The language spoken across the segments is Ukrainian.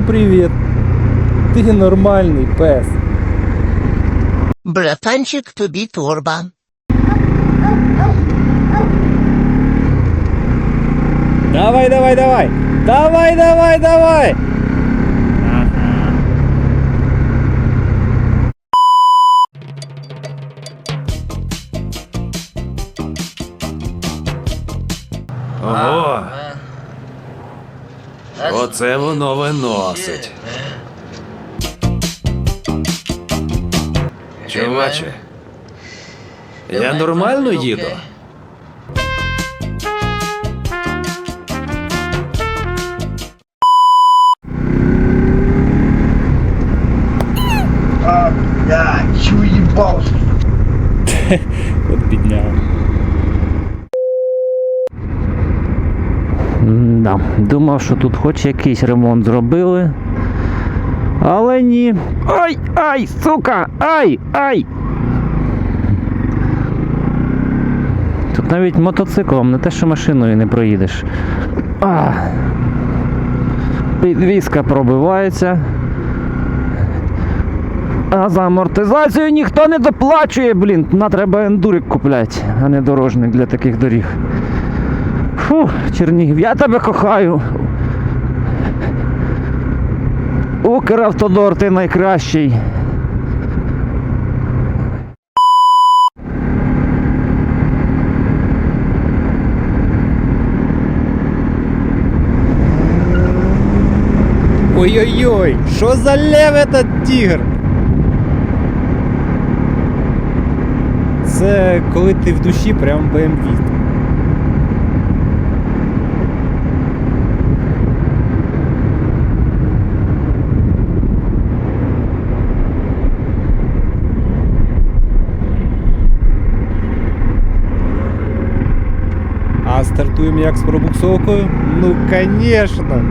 Ну привіт. Ти нормальний пес. Братанчик, тобі торба. Давай, давай, давай! Давай, давай, давай! Оце воно виносить. Чуваче, я нормально їду? От бідняга. Да. Думав, що тут хоч якийсь ремонт зробили. Але ні. Ай! Ай! Сука! Ай! Ай! Тут навіть мотоциклом, не те, що машиною не проїдеш. А! Підвізка пробивається. А за амортизацію ніхто не доплачує, блін. На треба ендурик купляти, а не дорожник для таких доріг. Фу, Чернігів, я тебе кохаю. Укравтодор, ти найкращий. Ой-ой-ой, що за лев этот тігр? Це коли ти в душі прям BMW. А стартуємо як з пробуксовкою? Ну, конечно.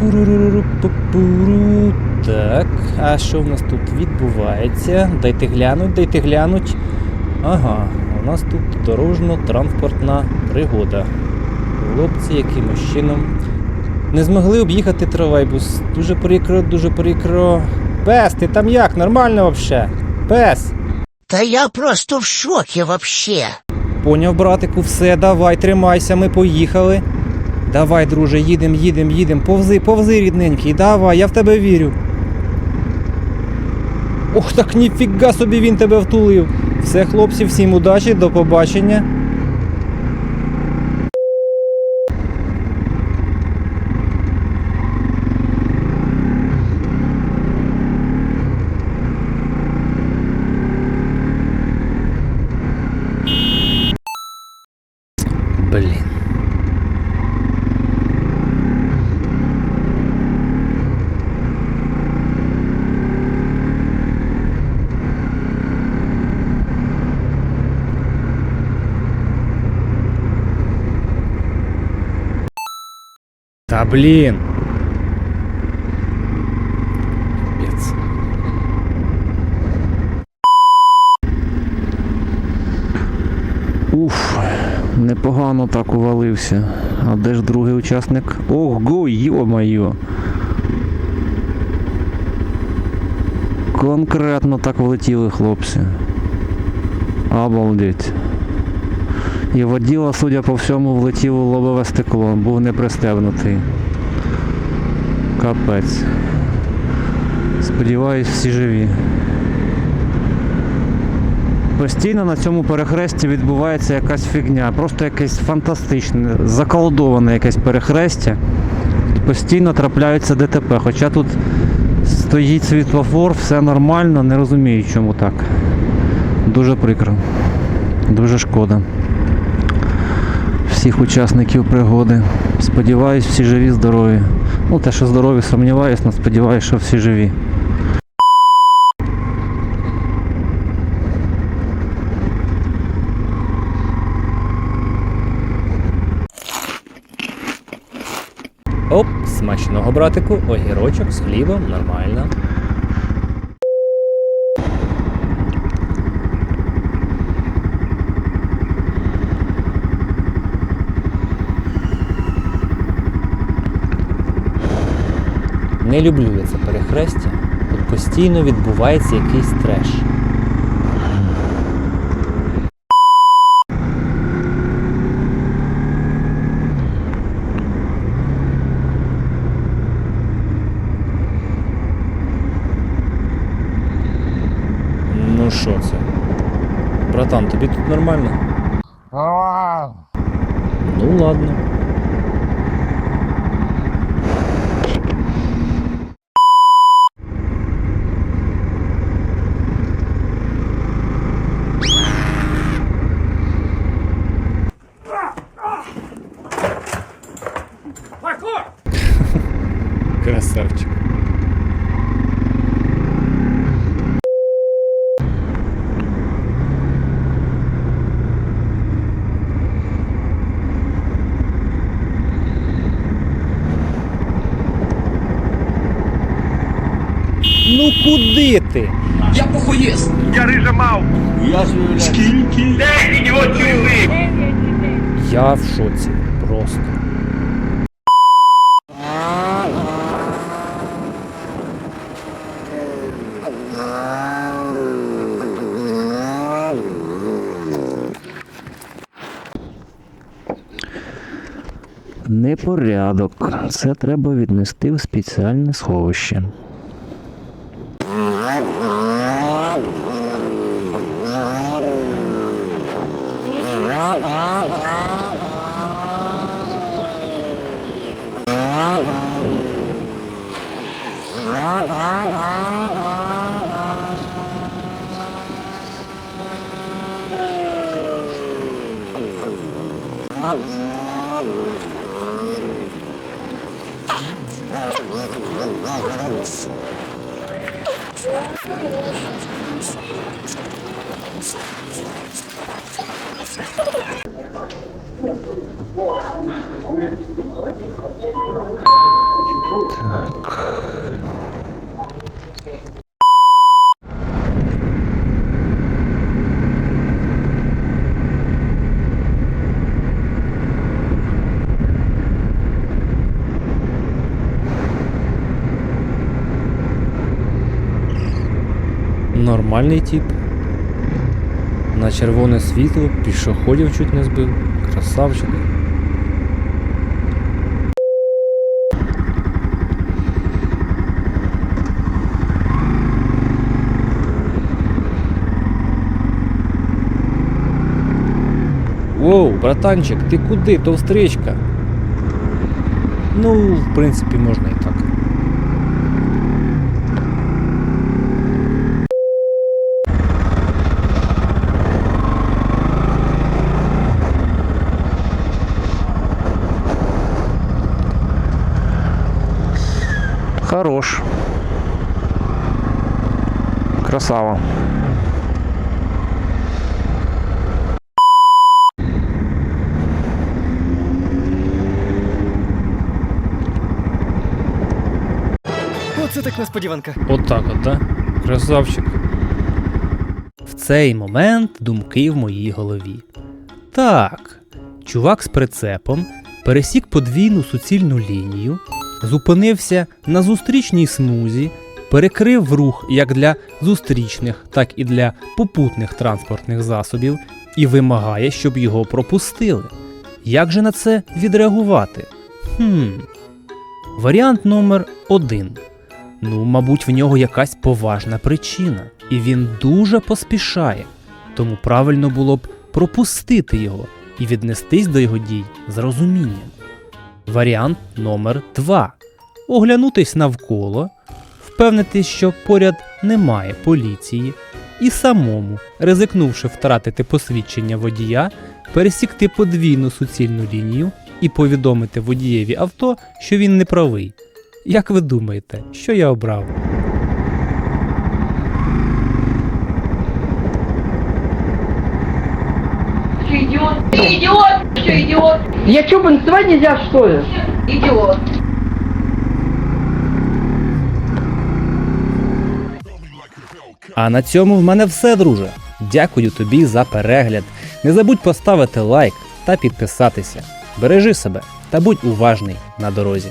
Пуруруру-пу-пуру. Так, а що в нас тут відбувається? Дайте глянуть, дайте глянуть. Ага, у нас тут дорожньо-транспортна пригода. Хлопці якимось чином не змогли об'їхати тролейбус. Дуже прикро, дуже прикро. Пес, ти там як? Нормально вообще? Пес! Та я просто в шокі вообще. Поняв, братику, все, давай, тримайся, ми поїхали. Давай, друже, їдем, їдем, їдем. Повзи, повзи, рідненький, давай, я в тебе вірю. Ох, так ніфіга собі він тебе втулив. Все, хлопці, всім удачі, до побачення. Блін. Та блін. Капець. Уф, непогано так увалився. А де ж другий учасник? Ого, йо-моє. Конкретно так влетіли хлопці. Обалдеть. І воділа, судя по всьому, влетів у лобове стекло, був не пристебнутий. Капець. Сподіваюсь, всі живі. Постійно на цьому перехресті відбувається якась фігня, просто якесь фантастичне, заколдоване якесь перехрестя. Постійно трапляються ДТП, хоча тут стоїть світлофор, все нормально, не розумію, чому так. Дуже прикро. Дуже шкода. Всіх учасників пригоди. Сподіваюсь, всі живі, здорові. Ну, те, що здорові, сумніваюсь, але сподіваюся, що всі живі. Оп, смачного, братику, огірочок з хлібом, нормально. Не люблю я це перехрестя. Тут постійно відбувається якийсь треш. Ну що це? Братан, тобі тут нормально? Ну ладно. Куди ти? Я похуєс! Я рижа мав. Скільки? Я в шоці. Просто. Непорядок. Це треба віднести в спеціальне сховище. Так. Нормальний тип. На червоне світло пішоходів чуть не збив. Красавчик. Воу, братанчик, ти куди, товстричка? Ну, в принципі, можна і так. Хорош. Красава. Оце так несподіванка. Отак от, да? Красавчик. В цей момент думки в моїй голові. Так, чувак з прицепом пересік подвійну суцільну лінію, зупинився на зустрічній смузі, перекрив рух як для зустрічних, так і для попутних транспортних засобів і вимагає, щоб його пропустили. Як же на це відреагувати? Хм. Варіант номер один. Ну, мабуть, в нього якась поважна причина, і він дуже поспішає. Тому правильно було б пропустити його і віднестись до його дій з розумінням. Варіант номер 2 оглянутись навколо, впевнитись, що поряд немає поліції, і самому, ризикнувши втратити посвідчення водія, пересікти подвійну суцільну лінію і повідомити водієві авто, що він не правий. Як ви думаєте, що я обрав? Что, идиот? Ты идиот! Что, идиот? Я что, танцевать нельзя, что ли? Идиот. А на цьому в мене все, друже. Дякую тобі за перегляд. Не забудь поставити лайк та підписатися. Бережи себе та будь уважний на дорозі.